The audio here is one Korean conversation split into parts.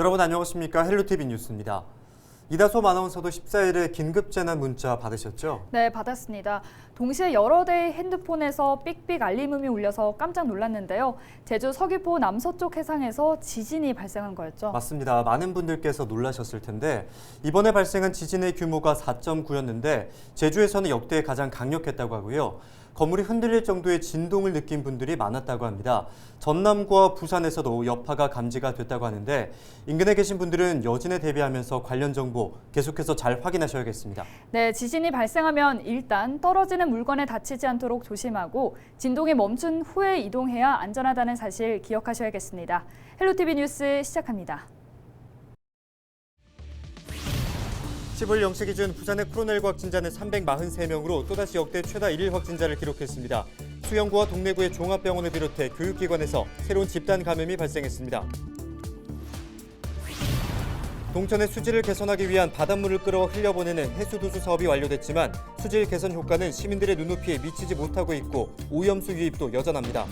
여러분 안녕하십니까 헬로티비 뉴스입니다. 이다솜 아나운서도 14일에 긴급 재난 문자 받으셨죠? 네, 받았습니다. 동시에 여러 대의 핸드폰에서 삑삑 알림음이 울려서 깜짝 놀랐는데요. 제주 서귀포 남서쪽 해상에서 지진이 발생한 거였죠. 맞습니다. 많은 분들께서 놀라셨을 텐데 이번에 발생한 지진의 규모가 4.9였는데 제주에서는 역대 가장 강력했다고 하고요. 건물이 흔들릴 정도의 진동을 느낀 분들이 많았다고 합니다. 전남과 부산에서도 여파가 감지가 됐다고 하는데 인근에 계신 분들은 여진에 대비하면서 관련 정보 계속해서 잘 확인하셔야겠습니다. 네, 지진이 발생하면 일단 떨어지는 물건에 다치지 않도록 조심하고 진동이 멈춘 후에 이동해야 안전하다는 사실 기억하셔야겠습니다. 헬로티비 뉴스 시작합니다. 10월 0시 기준 부산의 코로나19 확진자는 343명으로 또다시 역대 최다 1일 확진자를 기록했습니다. 수영구와 동래구의 종합병원을 비롯해 교육기관에서 새로운 집단 감염이 발생했습니다. 동천의 수질을 개선하기 위한 바닷물을 끌어 흘려보내는 해수도수 사업이 완료됐지만 수질 개선 효과는 시민들의 눈높이에 미치지 못하고 있고 오염수 유입도 여전합니다.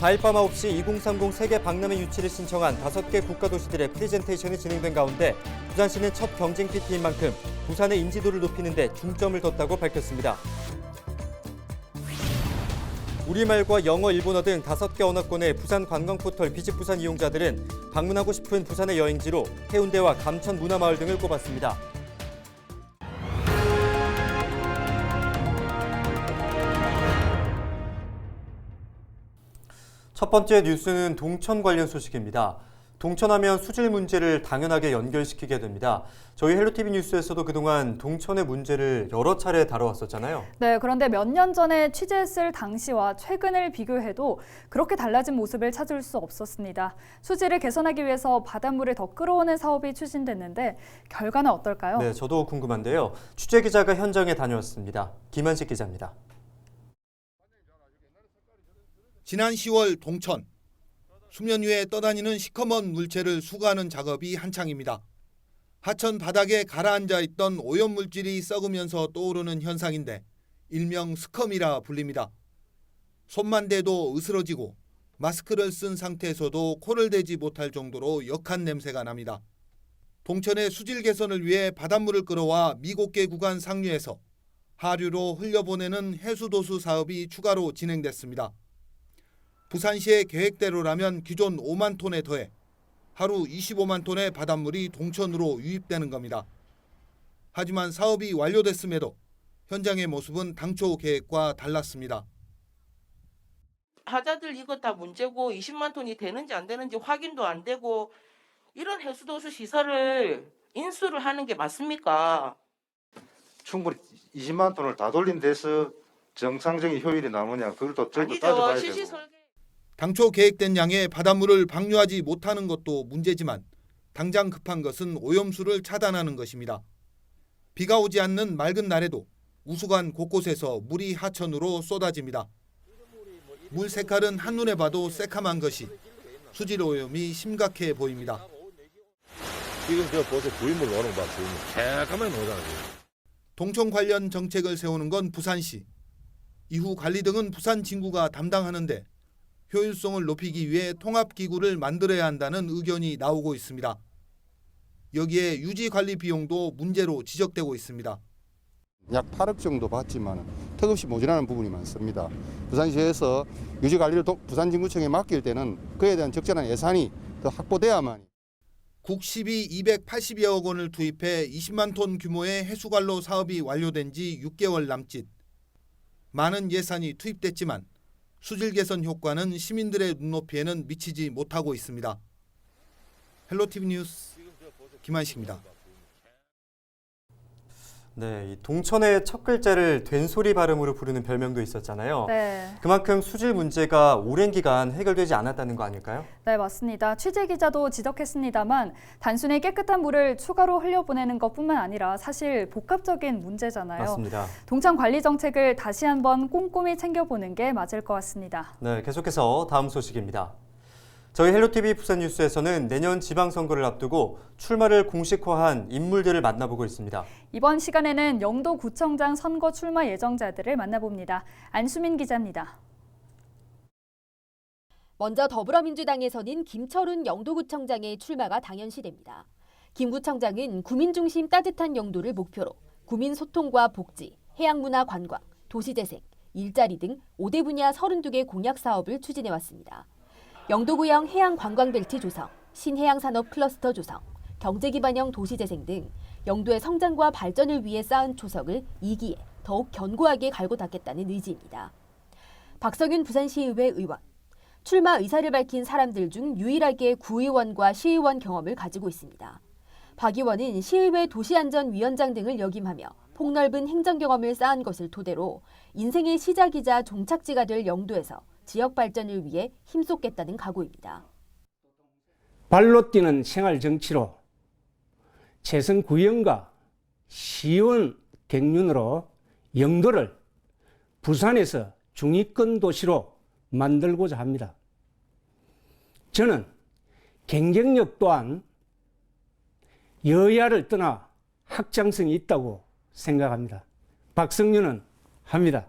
4일 밤 9시 2030 세계 박람회 유치를 신청한 5개 국가도시들의 프레젠테이션이 진행된 가운데 부산시는 첫 경쟁 PT인 만큼 부산의 인지도를 높이는 데 중점을 뒀다고 밝혔습니다. 우리말과 영어, 일본어 등 5개 언어권의 부산 관광 포털 비집 부산 이용자들은 방문하고 싶은 부산의 여행지로 해운대와 감천 문화마을 등을 꼽았습니다. 첫 번째 뉴스는 동천 관련 소식입니다. 동천하면 수질 문제를 당연하게 연결시키게 됩니다. 저희 헬로티비 뉴스에서도 그동안 동천의 문제를 여러 차례 다뤄왔었잖아요. 네, 그런데 몇 년 전에 취재했을 당시와 최근을 비교해도 그렇게 달라진 모습을 찾을 수 없었습니다. 수질을 개선하기 위해서 바닷물을 더 끌어오는 사업이 추진됐는데 결과는 어떨까요? 네, 저도 궁금한데요. 취재 기자가 현장에 다녀왔습니다. 김한식 기자입니다. 지난 10월 동천 수면 위에 떠다니는 시커먼 물체를 수거하는 작업이 한창입니다. 하천 바닥에 가라앉아 있던 오염 물질이 썩으면서 떠오르는 현상인데 일명 스컴이라 불립니다. 손만 대도 으스러지고 마스크를 쓴 상태에서도 코를 대지 못할 정도로 역한 냄새가 납니다. 동천의 수질 개선을 위해 바닷물을 끌어와 미곡계 구간 상류에서 하류로 흘려보내는 해수도수 사업이 추가로 진행됐습니다. 부산시의 계획대로라면 기존 5만 톤에 더해 하루 25만 톤의 바닷물이 동천으로 유입되는 겁니다. 하지만 사업이 완료됐음에도 현장의 모습은 당초 계획과 달랐습니다. 하자들 이거 다 문제고 20만 톤이 되는지 안 되는지 확인도 안 되고 이런 해수도수 시설을 인수를 하는 게 맞습니까? 충분히 20만 톤을 다 돌린 데서 정상적인 효율이 나오냐 그것도 저도 아니죠. 따져봐야 되고 당초 계획된 양의 바닷물을 방류하지 못하는 것도 문제지만 당장 급한 것은 오염수를 차단하는 것입니다. 비가 오지 않는 맑은 날에도 우수관 곳곳에서 물이 하천으로 쏟아집니다. 물 색깔은 한눈에 봐도 새카만 것이 수질 오염이 심각해 보입니다. 지금 저 부인물 오는 거 봐, 부인물. 새까만 오잖아요. 동천 관련 정책을 세우는 건 부산시. 이후 관리 등은 부산 진구가 담당하는데 효율성을 높이기 위해 통합기구를 만들어야 한다는 의견이 나오고 있습니다. 여기에 유지 관리 비용도 문제로 지적되고 있습니다. 약 8억 정도 받지만 턱없이 모자라는 부분이 많습니다. 부산시에서 유지 관리를 도- 부산진구청에 맡길 때는 그에 대한 적절한 예산이 더 확보돼야만 국시비 280여억 원을 투입해 20만 톤 규모의 해수관로 사업이 완료된 지 6개월 남짓. 많은 예산이 투입됐지만 수질 개선 효과는 시민들의 눈높이에는 미치지 못하고 있습니다. 헬로티비 뉴스 김한식입니다. 네, 이 동천의 첫 글자를 된소리 발음으로 부르는 별명도 있었잖아요. 네. 그만큼 수질 문제가 오랜 기간 해결되지 않았다는 거 아닐까요? 네, 맞습니다. 취재 기자도 지적했습니다만 단순히 깨끗한 물을 추가로 흘려보내는 것뿐만 아니라 사실 복합적인 문제잖아요. 맞습니다. 동천 관리 정책을 다시 한번 꼼꼼히 챙겨보는 게 맞을 것 같습니다. 네, 계속해서 다음 소식입니다. 저희 헬로티비 부산 뉴스에서는 내년 지방선거를 앞두고 출마를 공식화한 인물들을 만나보고 있습니다. 이번 시간에는 영도구청장 선거 출마 예정자들을 만나봅니다. 안수민 기자입니다. 먼저 더불어민주당에서는 김철훈 영도구청장의 출마가 당연시됩니다. 김 구청장은 구민 중심 따뜻한 영도를 목표로 구민 소통과 복지, 해양문화 관광, 도시재생, 일자리 등 5대 분야 32개 공약 사업을 추진해 왔습니다. 영도구형 해양관광벨트 조성, 신해양산업 클러스터 조성, 경제기반형 도시재생 등 영도의 성장과 발전을 위해 쌓은 초석을 2기에 더욱 견고하게 갈고 닦겠다는 의지입니다. 박성윤 부산시의회 의원. 출마 의사를 밝힌 사람들 중 유일하게 구의원과 시의원 경험을 가지고 있습니다. 박 의원은 시의회 도시안전위원장 등을 역임하며 폭넓은 행정 경험을 쌓은 것을 토대로 인생의 시작이자 종착지가 될 영도에서 지역 발전을 위해 힘쏟겠다는 각오입니다. 발로 뛰는 생활 정치로 최선 구현과 시원 경륜으로 영도를 부산에서 중위권 도시로 만들고자 합니다. 저는 경쟁력 또한 여야를 떠나 확장성이 있다고 생각합니다. 박성윤은 합니다.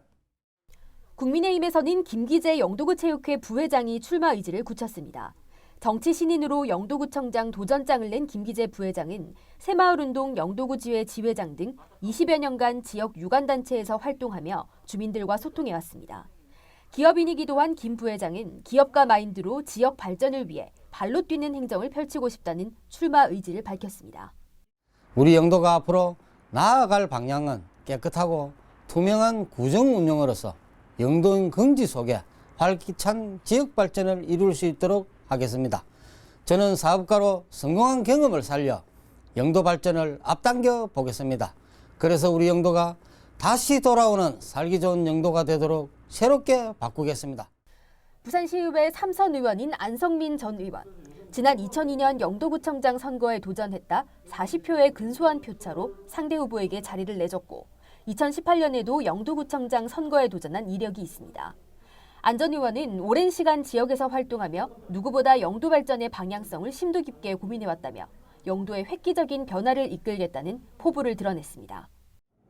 국민의힘에서는 김기재 영도구 체육회 부회장이 출마 의지를 굳혔습니다. 정치 신인으로 영도구청장 도전장을 낸 김기재 부회장은 새마을운동 영도구지회 지회장 등 20여 년간 지역 유관단체에서 활동하며 주민들과 소통해왔습니다. 기업인이기도 한 김 부회장은 기업가 마인드로 지역 발전을 위해 발로 뛰는 행정을 펼치고 싶다는 출마 의지를 밝혔습니다. 우리 영도가 앞으로 나아갈 방향은 깨끗하고 투명한 구정 운영으로서 영도인 긍지 속에 활기찬 지역 발전을 이룰 수 있도록 하겠습니다. 저는 사업가로 성공한 경험을 살려 영도 발전을 앞당겨 보겠습니다. 그래서 우리 영도가 다시 돌아오는 살기 좋은 영도가 되도록 새롭게 바꾸겠습니다. 부산시의회 삼선 의원인 안성민 전 의원. 지난 2002년 영도구청장 선거에 도전했다 40표의 근소한 표차로 상대 후보에게 자리를 내줬고 2018년에도 영도구청장 선거에 도전한 이력이 있습니다. 안전 의원은 오랜 시간 지역에서 활동하며 누구보다 영도 발전의 방향성을 심도 깊게 고민해왔다며 영도의 획기적인 변화를 이끌겠다는 포부를 드러냈습니다.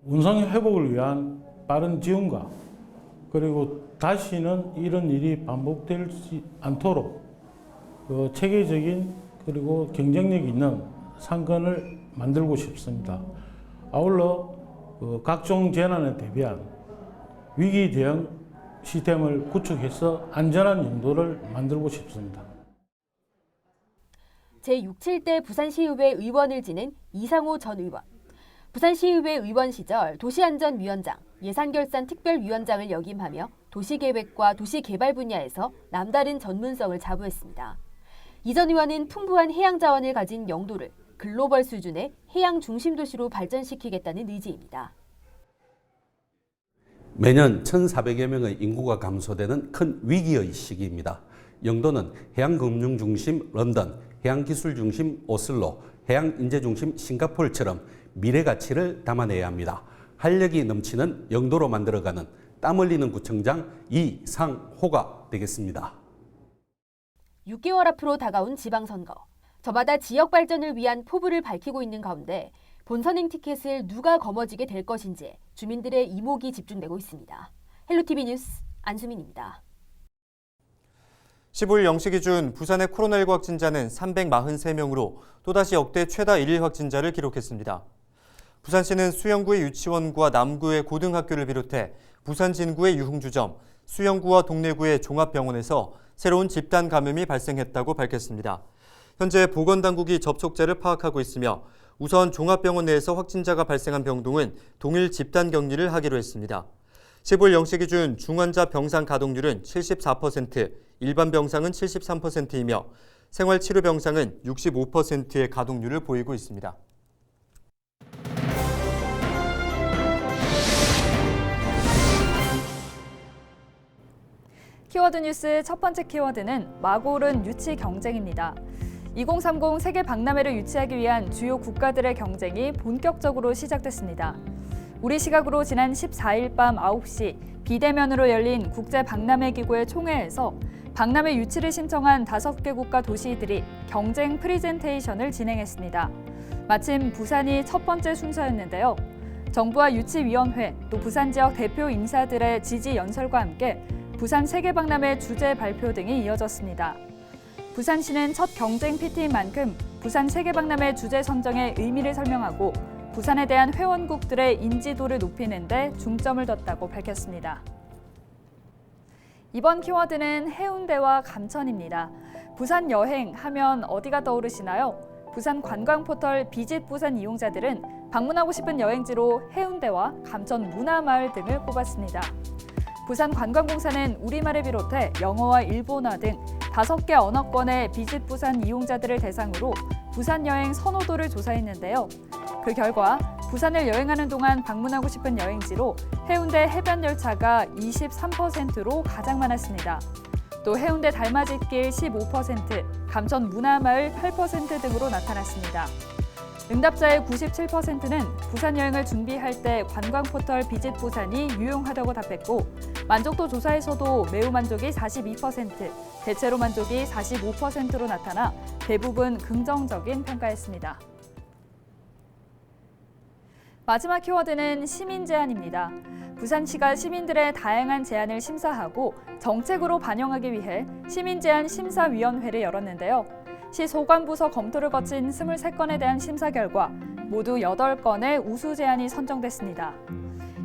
운성의 회복을 위한 빠른 지원과 그리고 다시는 이런 일이 반복되지 않도록 그 체계적인 그리고 경쟁력 있는 상권을 만들고 싶습니다. 아울러 그 각종 재난에 대비한 위기 대응 시스템을 구축해서 안전한 영도를 만들고 싶습니다. 제67대 부산시의회 의원을 지낸 이상호 전 의원. 부산시의회 의원 시절 도시안전위원장, 예산결산특별위원장을 역임하며 도시계획과 도시개발 분야에서 남다른 전문성을 자부했습니다. 이 전 의원은 풍부한 해양 자원을 가진 영도를 글로벌 수준의 해양 중심 도시로 발전시키겠다는 의지입니다. 매년 1,400여 명의 인구가 감소되는 큰 위기의 시기입니다. 영도는 해양금융 중심 런던, 해양기술 중심 오슬로, 해양인재 중심 싱가포르처럼 미래 가치를 담아내야 합니다. 활력이 넘치는 영도로 만들어가는 땀 흘리는 구청장 이상호가 되겠습니다. 6개월 앞으로 다가온 지방선거. 저마다 지역 발전을 위한 포부를 밝히고 있는 가운데 본선행 티켓을 누가 거머쥐게 될 것인지 주민들의 이목이 집중되고 있습니다. 헬로티비 뉴스 안수민입니다. 15일 0시 기준 부산의 코로나19 확진자는 343명으로 또다시 역대 최다 1일 확진자를 기록했습니다. 부산시는 수영구의 유치원과 남구의 고등학교를 비롯해 부산 진구의 유흥주점, 수영구와 동래구의 종합병원에서 새로운 집단 감염이 발생했다고 밝혔습니다. 현재 보건당국이 접촉자를 파악하고 있으며 우선 종합병원 내에서 확진자가 발생한 병동은 동일 집단 격리를 하기로 했습니다. 15일 0시 기준 중환자 병상 가동률은 74%, 일반 병상은 73%이며 생활치료 병상은 65%의 가동률을 보이고 있습니다. 키워드 뉴스 첫 번째 키워드는 마고른 유치 경쟁입니다. 2030 세계 박람회를 유치하기 위한 주요 국가들의 경쟁이 본격적으로 시작됐습니다. 우리 시각으로 지난 14일 밤 9시 비대면으로 열린 국제 박람회 기구의 총회에서 박람회 유치를 신청한 5개 국가 도시들이 경쟁 프리젠테이션을 진행했습니다. 마침 부산이 첫 번째 순서였는데요. 정부와 유치위원회 또 부산 지역 대표 인사들의 지지 연설과 함께 부산 세계박람회 주제 발표 등이 이어졌습니다. 부산시는 첫 경쟁 PT인 만큼 부산 세계박람회 주제 선정의 의미를 설명하고 부산에 대한 회원국들의 인지도를 높이는 데 중점을 뒀다고 밝혔습니다. 이번 키워드는 해운대와 감천입니다. 부산 여행 하면 어디가 떠오르시나요? 부산 관광 포털 비짓 부산 이용자들은 방문하고 싶은 여행지로 해운대와 감천 문화마을 등을 꼽았습니다. 부산 관광공사는 우리말을 비롯해 영어와 일본어 등 다섯 개 언어권의 비짓 부산 이용자들을 대상으로 부산 여행 선호도를 조사했는데요. 그 결과 부산을 여행하는 동안 방문하고 싶은 여행지로 해운대 해변 열차가 23%로 가장 많았습니다. 또 해운대 달맞이길 15%, 감천 문화마을 8% 등으로 나타났습니다. 응답자의 97%는 부산 여행을 준비할 때 관광 포털 비짓 부산이 유용하다고 답했고 만족도 조사에서도 매우 만족이 42%, 대체로 만족이 45%로 나타나 대부분 긍정적인 평가였습니다. 마지막 키워드는 시민 제안입니다. 부산시가 시민들의 다양한 제안을 심사하고 정책으로 반영하기 위해 시민 제안 심사위원회를 열었는데요. 시 소관부서 검토를 거친 23건에 대한 심사 결과 모두 8건의 우수 제안이 선정됐습니다.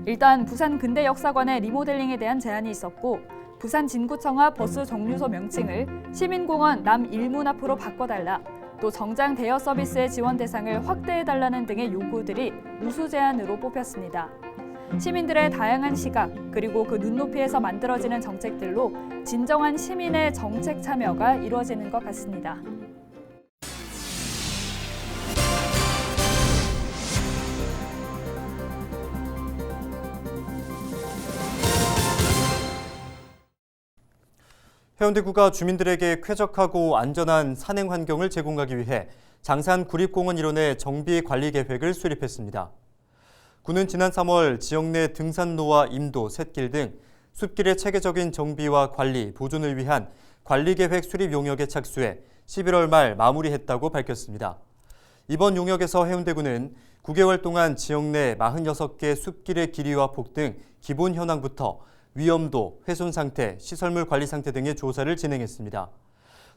일단 부산 근대 역사관의 리모델링에 대한 제안이 있었고 부산 진구청화 버스 정류소 명칭을 시민공원 남일문 앞으로 바꿔달라 또 정장 대여 서비스의 지원 대상을 확대해달라는 등의 요구들이 우수 제안으로 뽑혔습니다. 시민들의 다양한 시각 그리고 그 눈높이에서 만들어지는 정책들로 진정한 시민의 정책 참여가 이루어지는 것 같습니다. 해운대구가 주민들에게 쾌적하고 안전한 산행 환경을 제공하기 위해 장산 구립공원 일원의 정비 관리 계획을 수립했습니다. 구는 지난 3월 지역 내 등산로와 임도, 샛길 등 숲길의 체계적인 정비와 관리, 보존을 위한 관리 계획 수립 용역에 착수해 11월 말 마무리했다고 밝혔습니다. 이번 용역에서 해운대구는 9개월 동안 지역 내 46개 숲길의 길이와 폭 등 기본 현황부터 위험도, 훼손 상태, 시설물 관리 상태 등의 조사를 진행했습니다.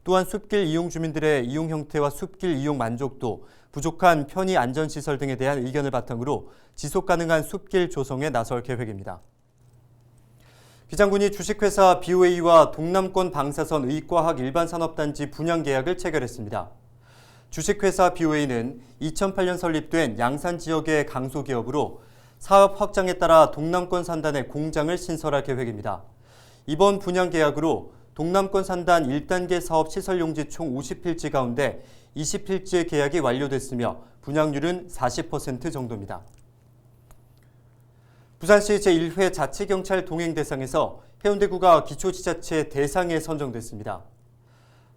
또한 숲길 이용 주민들의 이용 형태와 숲길 이용 만족도, 부족한 편의 안전 시설 등에 대한 의견을 바탕으로 지속 가능한 숲길 조성에 나설 계획입니다. 기장군이 주식회사 BOA와 동남권 방사선 의과학 일반산업단지 분양 계약을 체결했습니다. 주식회사 BOA는 2008년 설립된 양산 지역의 강소기업으로 사업 확장에 따라 동남권 산단에 공장을 신설할 계획입니다. 이번 분양 계약으로 동남권 산단 1단계 사업 시설 용지 총 50필지 가운데 20필지의 계약이 완료됐으며 분양률은 40% 정도입니다. 부산시 제1회 자치경찰 동행 대상에서 해운대구가 기초지자체 대상에 선정됐습니다.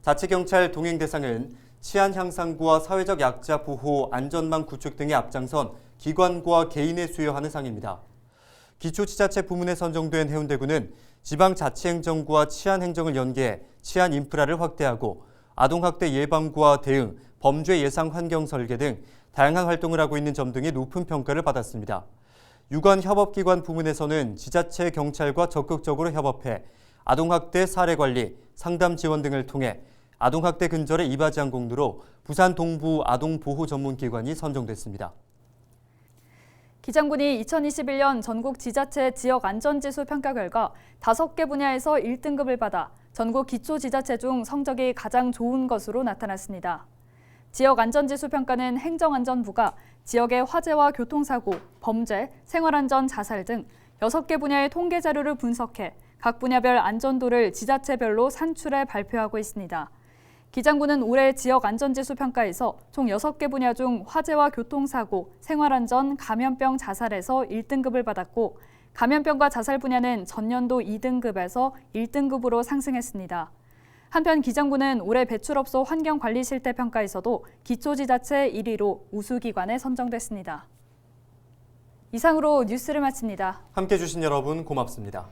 자치경찰 동행 대상은 치안 향상과 사회적 약자 보호, 안전망 구축 등의 앞장선 기관과 개인에 수여하는 상입니다. 기초지자체 부문에 선정된 해운대구는 지방자치행정과 치안행정을 연계해 치안 인프라를 확대하고 아동학대 예방과 대응, 범죄 예상 환경 설계 등 다양한 활동을 하고 있는 점 등이 높은 평가를 받았습니다. 유관 협업기관 부문에서는 지자체 경찰과 적극적으로 협업해 아동학대 사례 관리, 상담 지원 등을 통해 아동학대 근절에 이바지한 공로로 부산 동부 아동보호 전문기관이 선정됐습니다. 기장군이 2021년 전국 지자체 지역 안전지수 평가 결과 5개 분야에서 1등급을 받아 전국 기초 지자체 중 성적이 가장 좋은 것으로 나타났습니다. 지역 안전지수 평가는 행정안전부가 지역의 화재와 교통사고, 범죄, 생활안전 자살 등 6개 분야의 통계 자료를 분석해 각 분야별 안전도를 지자체별로 산출해 발표하고 있습니다. 기장군은 올해 지역 안전지수 평가에서 총 6개 분야 중 화재와 교통사고, 생활안전, 감염병 자살에서 1등급을 받았고 감염병과 자살 분야는 전년도 2등급에서 1등급으로 상승했습니다. 한편 기장군은 올해 배출업소 환경관리 실태 평가에서도 기초지자체 1위로 우수기관에 선정됐습니다. 이상으로 뉴스를 마칩니다. 함께해 주신 여러분 고맙습니다.